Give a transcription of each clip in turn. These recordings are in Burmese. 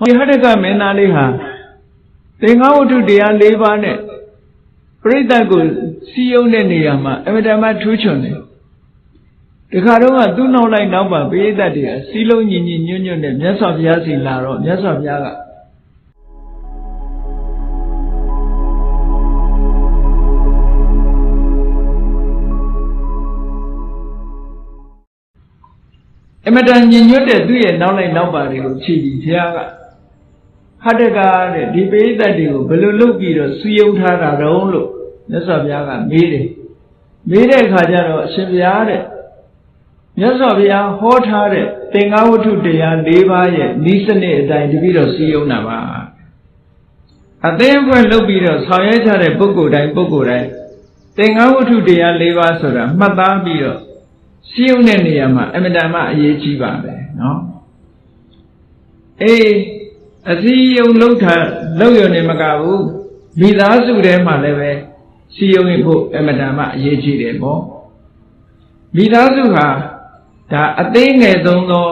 ဟောဒီဟတ္တကမင်းသားလေးဟာသင်္ဃဝတ္ထုတရား၄ပါးနဲ့ပြိဿတ်ကိုစီယုံတဲ့နေရာမှာအမတမထူးချွန်တယ်ဒီခါတော့ကသူ့နောက်လိုက်နောက်ပါပြိဿတ်တွေကစီလုံးညီညီညွတ်ညွတ်နဲ့မြတ်စွာဘုရားစီလာတော့မြတ်စွာဘုရားကအမတန်ညင်ညွတ်တဲ့သူ့ရဲ့နောက်လိုက်နောက်ပါတွေကိုဖြည့်ပြီးဘုရားက ဟတ္တကတဲ့ဒီပိဋကတ်တွေကိုဘယ်လိုလုပ်ပြီးတော့စူယုံထားတာတုံးလို့မြတ်စွာဘုရားကမေးတယ်မေးတဲ့အခါကျတော့အရှင်ဘုရားတဲ့မြတ်စွာဘုရားဟောထားတဲ့သင်္ဃဝတ္ထုတရား၄ပါးရဲ့ဤစနစ်အတိုင်းတပြီးတော့စူယုံတာပါအသင်းအဖွဲ့လုပ်ပြီးတော့ဆောင်ရွက်ကြတဲ့ပုဂ္ဂိုလ်တိုင်းပုဂ္ဂိုလ်တိုင်းသင်္ဃဝတ္ထုတရား၄ပါးဆိုတာမှတ်သားပြီးတော့ စီယုံတဲ့နေရာမှာအမတန်မှအရေးကြီးပါပဲเนาะအေး အစည်းယုံလှုပ်တာလှုပ်ရနေမကဘူးမိသားစုထဲမှာလည်းပဲစီယုံဖို့အမတန်မှအရေးကြီးတယ်ပေါ့မိသားစုဟာဒါအသေးငယ်ဆုံးသော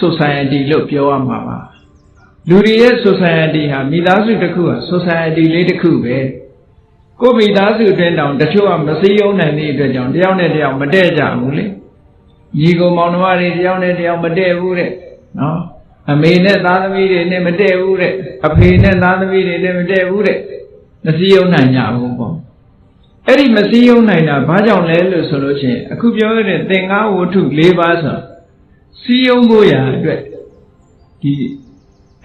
society လို့ပြောရမှာပါလူတွေရဲ့ society ဟာမိသားစုတစ်ခုဟာ society လေးတစ်ခုပဲကိုယ်မိသားစုအတွင်းတောင်တချို့ကမစည်းရုံးနိုင်တဲ့အတွက်ကြောင့်တယောက်နဲ့တယောက်မတည့်ကြဘူးလေညီကောင်မောင်နှမတွေတယောက်နဲ့တယောက်မတည့်ဘူးတဲ့နော် အမေနဲ့သားသမီးတွေနဲ့မတည့်ဘူးတဲ့အဖေနဲ့သားသမီးတွေနဲ့မတည့်ဘူးတဲ့မစည်းရုံးနိုင်ကြဘူးပေါ့အဲ့ဒီမစည်းရုံးနိုင်တာဘာကြောင့်လဲလို့ဆိုလို့ရှိရင်အခုပြောရတဲ့သင်္ကားဝတ္ထု၄ပါးဆိုစည်းရုံးဖို့ရာအတွက်ဒီ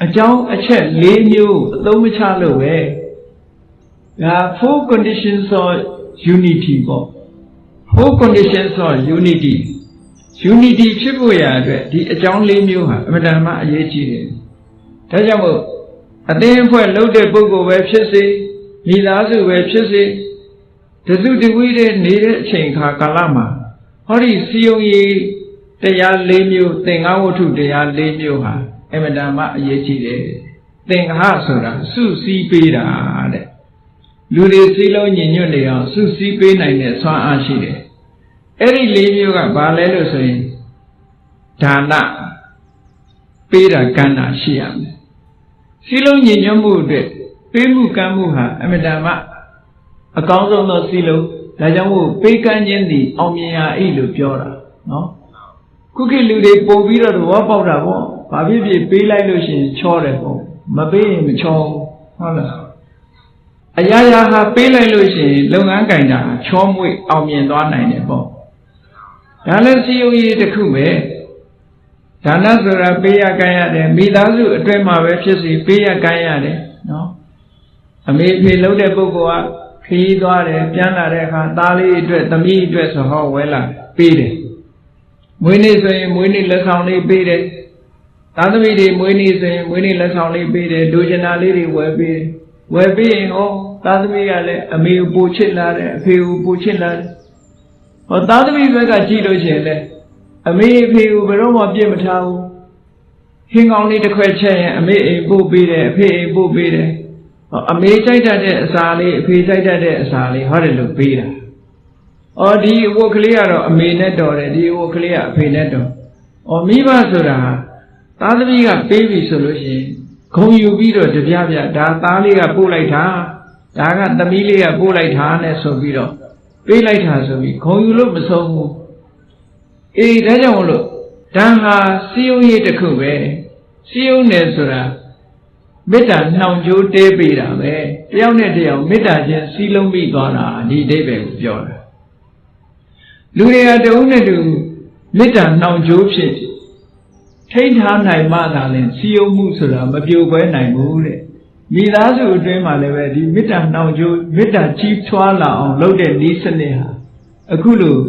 အကြောင်းအချက်၄မျိုးအသုံးမချလို့ပဲဒါ four conditions of unity ပေါ့ four conditions of unity unity ဖြစ်ဖို့ရာအတွက်ဒီအကြောင်း၄မျိုးဟာအမှန်တမ်းအရေးကြီးတယ်ဒါကြောင့်မို့အသင်းအဖွဲ့လုပ်တဲ့ပုဂ္ဂိုလ်ပဲဖြစ်စေမိသားစုပဲဖြစ်စေတစုတဝိတဲ့နေတဲ့အချိန်ခါကာလမှာဟောဒီစီယုံရီတရား၄မျိုးသင်္ဃဝတ္ထုတရား၄မျိုးဟာအမှန်တမ်းအရေးကြီးတယ်သင်္ဃဆိုတာစုစည်းပေးတာတဲ့လူတွေစည်းလုံးညီညွတ်နေအောင်စုစည်းပေးနိုင်တဲ့ဆွမ်းအားရှိတယ်။ အဲ့ဒီလေးမျိုးကဘာလဲလို့ဆိုရင်ဒါနပေးတာကမ်းတာရှိရမယ်။စည်းလုံးညီညွတ်မှုအတွက်ပေးမှုကမ်းမှုဟာအမြဲတမ်းအကောင်းဆုံးသောစည်းလုံးဒါကြောင့်မို့ပေးကမ်းခြင်းသည်အောင်မြင်ရာအိလို့ပြောတာနော်။ခုခေတ်လူတွေပုံပြီးတော့သဘောပေါက်တာပေါ့။ဘာဖြစ်ဖြစ်ပေးလိုက်လို့ရှိရင်ချောတယ်ပေါ့။မပေးရင်မချောဘူးဟုတ်လား။အရာရာဟာပေးလိုက်လို့ရှိရင်လုပ်ငန်းကင်တာချောမွေ့အောင်မြင်သွားနိုင်တယ်ပေါ့ ဒါလည်းစီယုံရေးတစ်ခုပဲဒါနဆိုတာပေးရကမ်းရတယ်မိသားစုအတွင်းမှာပဲဖြစ်စီပေးရကမ်းရတယ်နော်အမေဖေလှုပ်တဲ့ပုဂ္ဂိုလ်ကခရီးသွားတယ်ပြန်လာတဲ့အခါသားလေးအတွက်သမီးအတွက်ဆိုဟောဝဲလာပေးတယ်မွေးနေ့ဆိုရင်မွေးနေ့လက်ဆောင်လေးပေးတယ်သားသမီးတွေမွေးနေ့ဆိုရင်မွေးနေ့လက်ဆောင်လေးပေးတယ်ဒူဂျနာလေးတွေဝယ်ပေးတယ်ဝယ်ပြီးရင်ဟောသားသမီးကလည်းအမေကိုပိုချစ်လာတယ်အဖေကိုပိုချစ်လာတယ် ဟောသားသမီးဘက်ကကြည့်လို့ရှိရင်လည်းအမေအဖေကိုဘယ်တော့မှပြစ်မထားဘူးဟင်းကောင်းလေးတစ်ခွက်ချက်ရင်အမေအိမ်ပို့ပေးတယ်အဖေအိမ်ပို့ပေးတယ်ဟောအမေကြိုက်တတ်တဲ့အစာလေးအဖေကြိုက်တတ်တဲ့အစာလေးဟောတယ်လို့ပေးတာအော်ဒီအဝတ်ကလေးကတော့အမေနဲ့တော်တယ်ဒီအဝတ်ကလေးကအဖေနဲ့တော်အော်မိဘဆိုတာသားသမီးကပေးပြီဆိုလို့ရှိရင်ဂုံယူပြီးတော့တပြပြဒါသားလေးကပို့လိုက်တာဒါကသမီးလေးကပို့လိုက်တာနဲ့ဆိုပြီးတော့ ပေးလိုက်တာဆိုပြီးဂုံယူလို့မဆုံးဘူးအေးဒါကြောင့်မလို့ဒါဟာစီယုံရေးတစ်ခုပဲစီယုံတယ်ဆိုတာမေတ္တာနှောင်ကြိုးတဲပေးတာပဲတယောက်နဲ့တယောက်မေတ္တာချင်းစီးလုံးပြီးသွားတာဒီအဓိပ္ပာယ်ကိုပြောတာလူတွေကတဦးနဲ့တူမေတ္တာနှောင်ကြိုးဖြစ်ထိန်းထားနိုင်မှသာလင်စီယုံမှုဆိုတာမပြိုကွဲနိုင်ဘူးတဲ့ မိသားစုအတွင်းမှာလည်းပဲဒီမေတ္တာနှောင်ကြိုးမေတ္တာကြီးထွားလာအောင်လုပ်တဲ့ဤစနစ်ဟာအခုလို့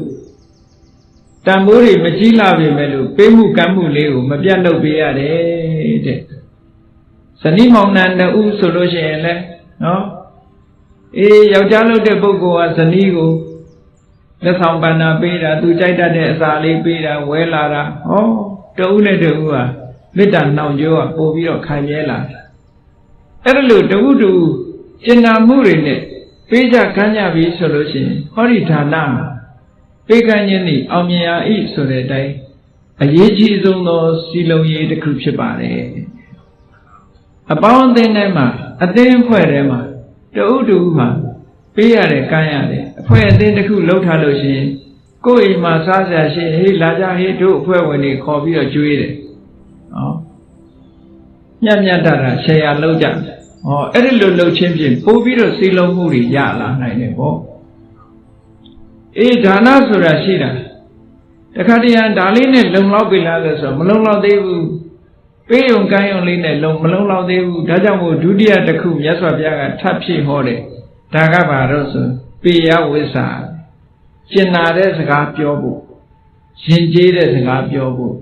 တန်ဖိုးတွေမကြီးလာပြီမဲ့လို့ပေးမှုကမ်းမှုလေးကိုမပြတ်လုပ်ပေးရတယ်တဲ့ဇနီးမောင်နှံနှစ်ဦးဆိုလို့ရှိရင်လည်းနော်အေးယောက်ျားလုပ်တဲ့ပုဂ္ဂိုလ်ကဇနီးကိုလက်ဆောင်ပန္နာပေးတာသူကြိုက်တတ်တဲ့အစာလေးပေးတာဝဲလာတာဟောတဦးနဲ့တဦးဟာမေတ္တာနှောင်ကြိုးကပို့ပြီးတော့ခံရဲလာတယ် အဲ့ဒါလို့တဦးတူကျင်နာမှုတွေနဲ့ပေးကြကမ်းကြပြီဆိုလို့ရှိရင်ဟောဒီဌာနပေးကမ်းခြင်းဤအောင်မြင်ရာဤဆိုတဲ့အတိုင်းအရေးကြီးဆုံးသောစီလုံးရေးတစ်ခုဖြစ်ပါတယ်အပေါင်းအသင်းထဲမှာအသင်းအဖွဲ့ထဲမှာတအုပ်တူမှာပေးရတယ်ကမ်းရတယ်အဖွဲ့အသင်းတစ်ခုလှုပ်ထားလို့ရှိရင်ကိုယ့်အိမ်မှာစားစရာရှိရင်ဟေးလာကြဟေးတို့အဖွဲ့ဝင်တွေခေါ်ပြီးတော့ကျွေးတယ် ဟောညံ့ညံ့တာတာရှယ်ယာလှုပ်ကြဟောအဲ့ဒီလိုလှုပ်ချင်းဖြင့်ပို့ပြီးတော့စီလုံးမှုတွေရလာနိုင်တယ်ပေါ့အေးဒါနဆိုတာရှိတာတခါတည်းရန်ဒါလေးနဲ့လုံလောက်ပြီလားလို့ဆိုတော့မလုံလောက်သေးဘူးပေးယုံကမ်းယုံလေးနဲ့လုံမလုံလောက်သေးဘူးဒါကြောင့်မို့ဒုတိယတစ်ခုမြတ်စွာဘုရားကထပ်ဖြည့်ဟောတယ်ဒါကဘာလို့ဆိုပေယဝိဇ္ဇာကျင်နာတဲ့စကားပြောဖို့ရင်ကျေးတဲ့စကားပြောဖို့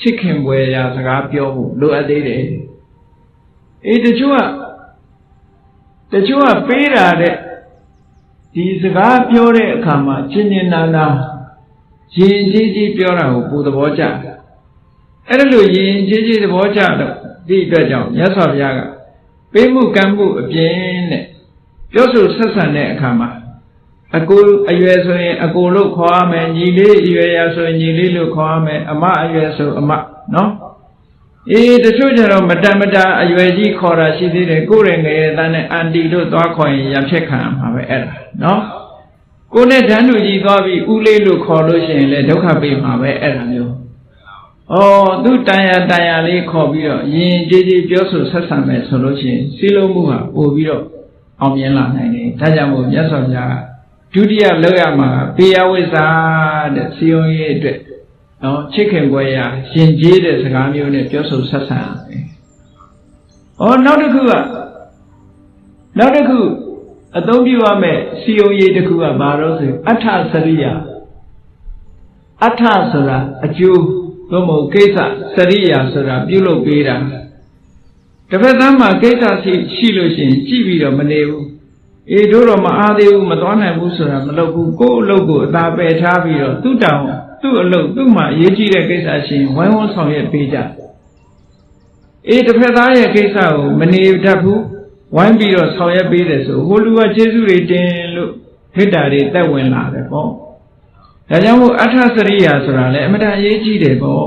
ချစ်ခင်ပွေရာစကားပြောဖို့လိုအပ်သေးတယ် အေးတချို့ကတချို့ကပေးတာတဲ့ဒီစကားပြောတဲ့အခါမှာချင်းချင်းနာနာရင်ကျေးကြီးပြောတာကိုကိုယ်သဘောကျတယ်အဲ့ဒါလို့ရင်ကြီးကြီးသဘောကျတော့ဒီအတွက်ကြောင့်မြတ်စွာဘုရားကပေးမှုကမ်းမှုအပြင်နဲ့ပြောဆိုဆက်ဆံတဲ့အခါမှာအကိုအရွယ်ဆိုရင်အကိုလို့ခေါ်ရမယ်ညီလေးအရွယ်ရဆိုရင်ညီလေးလို့ခေါ်ရမယ်အမအရွယ်ဆိုအမနော် အေးတချို့ကျတော့မတန်မတာအရွယ်ကြီးခေါ်တာရှိသေးတယ်ကိုယ်ရငယ်တန်းနဲ့အန်တီတို့သွားခေါ်ရင်ရံဖြစ်ခံရမှာပဲအဲ့ဒါနော်ကိုနဲ့ဓာန်လူကြီးသွားပြီးဦးလေးလို့ခေါ်လို့ရှိရင်လည်းဒုက္ခပေးမှာပဲအဲ့ဒါမျိုးဩသူတန်ရတန်ရလေးခေါ်ပြီးတော့ယင်ကြည်ကြည်ပြောဆိုဆက်ဆံမယ်ဆိုလို့ရှိရင်စီလုံးမှုဟာပို့ပြီးတော့အောင်မြင်လာနိုင်တယ်ဒါကြောင့်မို့မြတ်စွာဘုရားကဒုတိယလောက်ရမှာပေယဝိဇ္ဇာတဲ့စီယုံရေးအတွက် နော်ချစ်ခင်ပွဲရာရှင်ကျေးတဲ့စကားမျိုးနဲ့ပြောဆိုဆက်ဆံရမယ်။ဩနောက်တစ်ခုကနောက်တစ်ခုအသုံးပြုရမယ်စီယုံရေးတစ်ခုကဘာလို့ဆိုအထစရိယအထဆိုတာအကျိုးသို့မဟုတ်ကိစ္စစရိယာဆိုတာပြုလုပ်ပေးတာတစ်ဖက်သားမှာကိစ္စရှိရှိလို့ရှိရင်ကြည့်ပြီးတော့မနေဘူးအေးတို့တော့မအားသေးဘူးမသွားနိုင်ဘူးဆိုတာမလုပ်ဘူးကိုယ့်အလုပ်ကိုအသာပယ်ထားပြီးတော့သူ့တောင် သူ့အလုပ်သူ့မှာအရေးကြီးတဲ့ကိစ္စရှိရင်ဝိုင်းဝန်းဆောင်ရွက်ပေးကြအေးတစ်ဖက်သားရဲ့ကိစ္စကိုမနေတတ်ဘူးဝိုင်းပြီးတော့ဆောင်ရွက်ပေးတယ်ဆိုဟိုလူကကျေးဇူးတွေတင်လို့ဟိတ္တာတွေတက်ဝင်လာတယ်ပေါ့ဒါကြောင့်မို့အထစရိယာဆိုတာလည်းအမတန်အရေးကြီးတယ်ပေါ့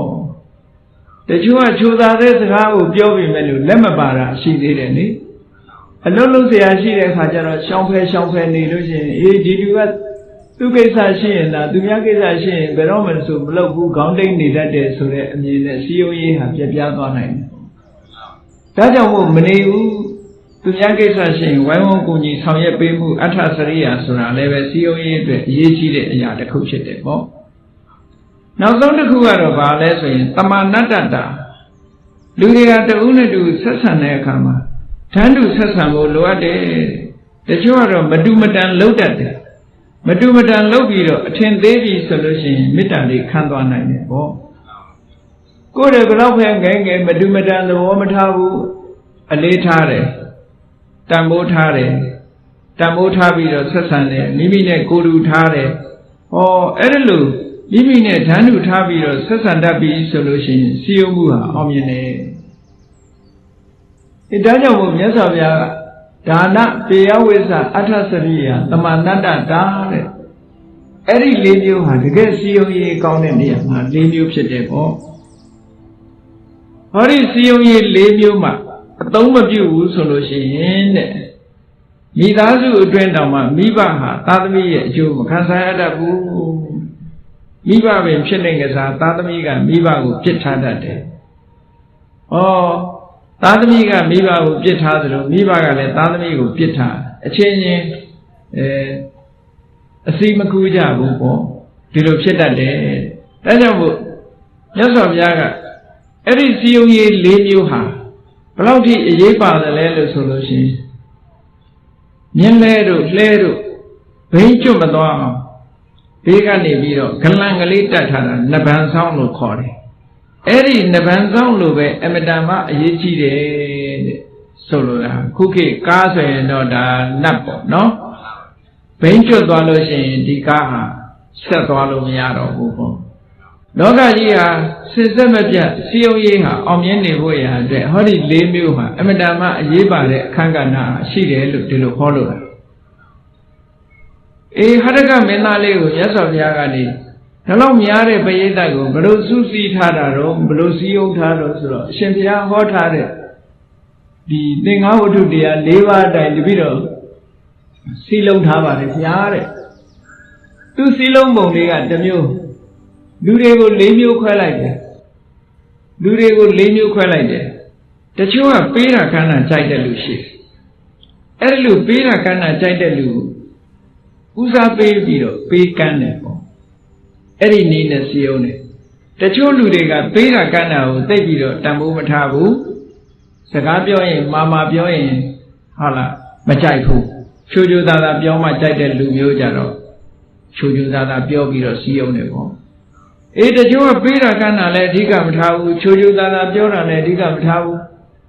တချို့ကချိုးသားတဲ့စကားကိုပြောပြီးမဲ့လို့လက်မပါတာရှိသေးတယ်လေအလုံးလုံးဆရာရှိတဲ့အခါကျတော့ရှောင်းဖဲရှောင်းဖဲနေလို့ရှိရင်အေးဒီလူက သူကိစ္စရှိရင်လားသူများကိစ္စရှိရင်ဘယ်တော့မှဆိုမလုပ်ဘူးခေါင်းတိတ်နေတတ်တယ်ဆိုတဲ့အမြင်နဲ့စီယုံရေးဟာပြပြသွားနိုင်တယ်ဒါကြောင့်မို့မနေဘူးသူများကိစ္စရှိရင်ဝိုင်းဝန်းကူညီဆောင်ရွက်ပေးမှုအထစရိယာဆိုတာလည်းပဲစီယုံရေးအတွက်အရေးကြီးတဲ့အရာတစ်ခုဖြစ်တယ်ပေါ့နောက်ဆုံးတစ်ခုကတော့ဘာလဲဆိုရင်တမာနတ္တတာလူတွေကတဦးနဲ့တူဆက်ဆံတဲ့အခါမှာဓာန်တူဆက်ဆံဖို့လိုအပ်တယ်တချို့ကတော့မတူမတန်လှုပ်တတ်တယ် မတူမတန်လှုပ်ပြီးတော့အထင်သေးပြီဆိုလို့ရှိရင်မေတ္တာလေးခံသွားနိုင်တယ်ပေါ့ကိုယ်တည်းဘယ်တော့ဖဲငယ်ငယ်မတူမတန်သဘောမထားဘူးအလေးထားတယ်တန်ဖိုးထားတယ်တန်ဖိုးထားပြီးတော့ဆက်ဆံတယ်မိမိနဲ့ကိုယ်တူထားတယ်ဟောအဲ့ဒါလို့မိမိနဲ့ဓာန်တူထားပြီးတော့ဆက်ဆံတတ်ပြီဆိုလို့ရှိရင်စီယုံမှုဟာအောင်မြင်တယ်အဲဒါကြောင့်မို့မြတ်စွာဘုရားက ဒါနပေယဝိဇ္ဇအထသရိယတမနတ္တတာတဲ့အဲ့ဒီလေးမျိုးဟာတကယ်စီယုံရေးကောင်းတဲ့နေရာမှာလေးမျိုးဖြစ်တယ်ပေါ့ဟောဒီစီယုံရေးလေးမျိုးမှာအသုံးမပြုဘူးဆိုလို့ရှိရင်တဲ့မိသားစုအတွင်းတောင်မှမိဘဟာသာသမီရဲ့အကျိုးမခံစားရတတ်ဘူးမိဘပင်ဖြစ်နေကြစားသာသမီကမိဘကိုပြစ်ထားတတ်တယ်။ဩ သားသမီးကမိဘကိုပြစ်ထားသလိုမိဘကလည်းသားသမီးကိုပြစ်ထားအချင်းချင်းအဲအစီမကူကြဘူးပေါ့ဒီလိုဖြစ်တတ်တယ်။ဒါကြောင့်မို့မြတ်စွာဘုရားကအဲ့ဒီစီယုံရေး၄မျိုးဟာဘယ်လောက်ထိအရေးပါတယ်လဲလို့ဆိုလို့ရှိရင်မြင်းလဲတို့လှဲတို့ဘိန်းကျွတ်မသွားအောင်ဘေးကနေပြီးတော့ဂလန်ကလေးတတ်ထားတာနဗံဆောင်လို့ခေါ်တယ် အဲ့ဒီနဗံဆောင်လို့ပဲအမတန်မှအရေးကြီးတယ်တဲ့ဆိုလိုတာခုခေတ်ကားဆိုရင်တော့ဒါနတ်ပေါ့နော်ဘိန်းကျွတ်သွားလို့ရှိရင်ဒီကားဟာဆက်သွားလို့မရတော့ဘူးပေါ့လောကကြီးဟာစစ်စက်မပြတ်စီယုံရေးဟာအောင်မြင်နေဖို့ရာအတွက်ဟောဒီ၄မျိုးမှာအမတန်မှအရေးပါတဲ့အခန်းကဏ္ဍရှိတယ်လို့ဒီလိုဟောလို့တာအေးဟရကမင်းသားလေးကိုမြတ်စွာဘုရားကနေ ဒါလောက်များတဲ့ပရိသတ်ကိုဘလို့စူးစီးထားတာတော့ဘလို့စည်းရုံးထားတော့ဆိုတော့အရှင်ဘုရားဟောထားတဲ့ဒီသင်္ဃဝတ္ထုတရား၄ပါးအတိုင်းတပိတော့စီလုံးထားပါတယ်ဗျာတဲ့သူစီလုံးပုံလေးကတစ်မျိုးလူတွေကို၄မျိုးခွဲလိုက်တယ်လူတွေကို၄မျိုးခွဲလိုက်တယ်တချို့ကပေးတာကမ်းတာကြိုက်တဲ့လူရှိတယ်အဲ့ဒီလိုပေးတာကမ်းတာကြိုက်တဲ့လူကိုဦးစားပေးပြီးတော့ပေးကမ်းတယ်ပေါ့ အဲ့ဒီနည်းနဲ့စီအောင်တယ်တချို့လူတွေကပေးတာကမ်းတာကိုသိပြီးတော့တန်ဖိုးမထားဘူးစကားပြောရင်မာမာပြောရင်ဟုတ်လားမကြိုက်ဘူးချိုချိုသားသားပြောမှကြိုက်တဲ့လူမျိုးကြတော့ချိုချိုသားသားပြောပြီးတော့စီအောင်တယ်ပေါ့အေးတချို့ကပေးတာကမ်းတာလည်းအဓိကမထားဘူးချိုချိုသားသားပြောတာလည်းအဓိကမထားဘူး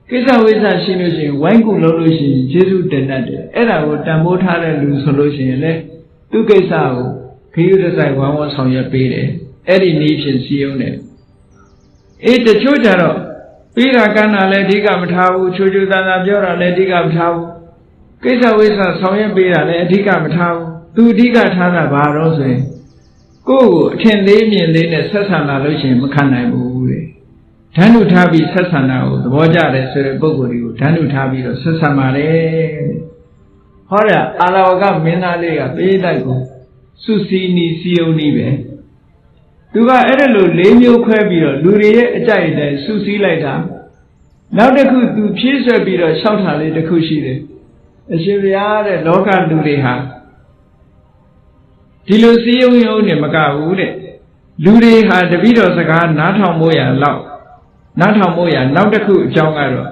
ကိစ္စဝိစ္စရှိလို့ရှိရင်ဝိုင်းကူလုပ်လို့ရှိရင်ကျေးဇူးတင်တတ်တယ်အဲ့ဒါကိုတန်ဖိုးထားတဲ့လူဆိုလို့ရှိရင်လေသူကိစ္စကို ခရီးတစ်ဆိုင်ဝမ်းဝမ်းဆောင်ရွက်ပေးတယ်အဲ့ဒီနည်းဖြင့်စီအောင်တယ်အေးတချို့ကြတော့ပေးတာကမ်းတာလည်းအဓိကမထားဘူးချိုချိုသားသားပြောတာလည်းအဓိကမထားဘူးကိစ္စဝိစ္စဆောင်ရွက်ပေးတာလည်းအဓိကမထားဘူးသူအဓိကထားတာဘာတော့ဆိုရင်ကိုယ့်ကိုအထင်သေးမြင်သေးနဲ့ဆက်ဆံလာလို့ရှိရင်မခံနိုင်ဘူးတဲ့ဓာတ်နုထားပြီးဆက်ဆံတာကိုသဘောကျတယ်ဆိုတဲ့ပုံကိုယ်တွေကိုဓာတ်နုထားပြီးတော့ဆက်ဆံပါတယ်တဲ့ဟောရအာရဝကမင်းသားလေးကပေးတိုက်ကို စုစည်းနီးစီယုံနီးပဲသူကအဲ့ဒါလို၄မျိုးခွဲပြီးတော့လူတွေရဲ့အကြိုက်တဲ့စုစည်းလိုက်တာနောက်တစ်ခုသူဖြည့်ဆွက်ပြီးတော့ရှောက်တာလေးတစ်ခုရှိတယ်အရှင်ဘုရားတဲ့လောကလူတွေဟာဒီလိုစည်းရုံးရုံနဲ့မကဘူးတဲ့လူတွေဟာတပိတော်စကားနားထောင်မို့ရလောက်နားထောင်မို့ရနောက်တစ်ခုအကြောင်းကတော့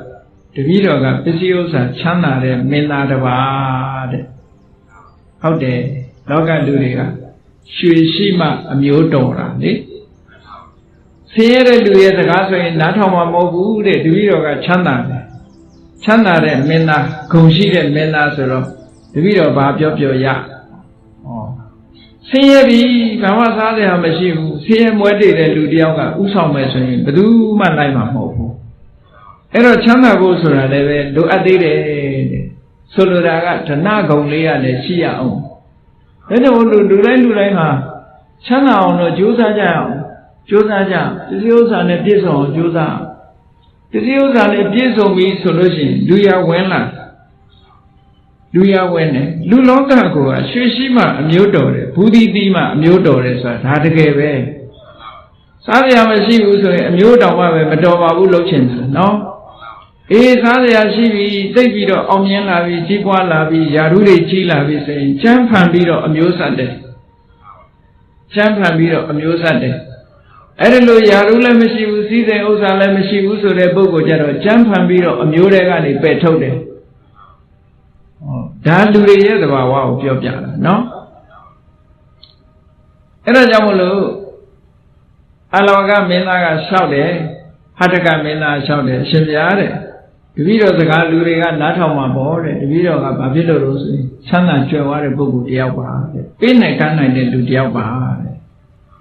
တပိတော်ကပစ္စည်းဥစ္စာချမ်းသာတဲ့မင်းသားတစ်ပါးတဲ့ဟုတ်တယ် လောကလူတွေကရွှေရှိမှအမျိုးတော်တာလေဆင်းရဲတဲ့လူရဲ့စကားဆိုရင်နားထောင်မှာမဟုတ်ဘူးတဲ့တပိတော်ကချမ်းသာတယ်ချမ်းသာတဲ့မင်းသားဂုံရှိတဲ့မင်းသားဆိုတော့တပိတော်ဘာပြောပြောရဩဆင်းရဲပြီဘာမှစားစရာမရှိဘူးဆင်းရဲမွဲတည်တဲ့လူတယောက်ကဥဆောင်မယ်ဆိုရင်ဘယ်သူမှလိုက်မှာမဟုတ်ဘူးအဲ့တော့ချမ်းသာဖို့ဆိုတာလည်းပဲလိုအပ်သေးတယ်တဲ့ဆိုလိုတာကဓနဂုံလေးရလည်းရှိရအောင် ဒါကြောင့်လူလူတိုင်းလူတိုင်းဟာချမ်းသာအောင်လို့ကြိုးစားကြအောင်ကြိုးစားကြပစ္စည်းဥစ္စာနဲ့ပြည့်စုံအောင်ကြိုးစားပစ္စည်းဥစ္စာနဲ့ပြည့်စုံပြီဆိုလို့ရှိရင်လူရဝင်လာလူရဝင်တယ်လူလောကကိုကရွှေရှိမှအမျိုးတော်တယ်ဘူဒီတိမှအမျိုးတော်တယ်ဆိုတာဒါတကယ်ပဲစားရမရှိဘူးဆိုရင်အမျိုးတော်မှပဲမတော်ပါဘူးလုပ်ချင်တယ်နော် အေးစားရရှိပြီသိပြီးတော့အောင်မြင်လာပြီကြီးပွားလာပြီယာရုတွေကြီးလာပြီဆိုရင်ချမ်းဖန်ပြီးတော့အမျိုးဆက်တယ်ချမ်းဖန်ပြီးတော့အမျိုးဆက်တယ်အဲ့ဒါလို့ယာရုလည်းမရှိဘူးစီးစိမ်ဥစ္စာလည်းမရှိဘူးဆိုတဲ့ပုဂ္ဂိုလ်ကြတော့ချမ်းဖန်ပြီးတော့အမျိုးတွေကနေပယ်ထုတ်တယ်ဒါလူတွေရဲ့သဘာဝကိုပြောပြတာနော်အဲ့ဒါကြောင့်မလို့အလောကမင်းသားကလျှောက်တယ်ဟတကမင်းသားလျှောက်တယ်အရှင်ဘုရားတဲ့ တပည့်တော်စကားလူတွေကနားထောင်မှာပေါ့တဲ့တပည့်တော်ကဘာဖြစ်လို့လို့ဆိုရင်ချမ်းသာကြွယ်ဝတဲ့ပုဂ္ဂိုလ်တယောက်ပါတဲ့ပေးနိုင်ကမ်းနိုင်တဲ့လူတယောက်ပါတဲ့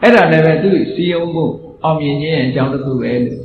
အဲ့ဒါလည်းပဲသူစီယုံဖို့အောင်မြင်ခြင်းအကြောင်းတစ်ခုပဲလို့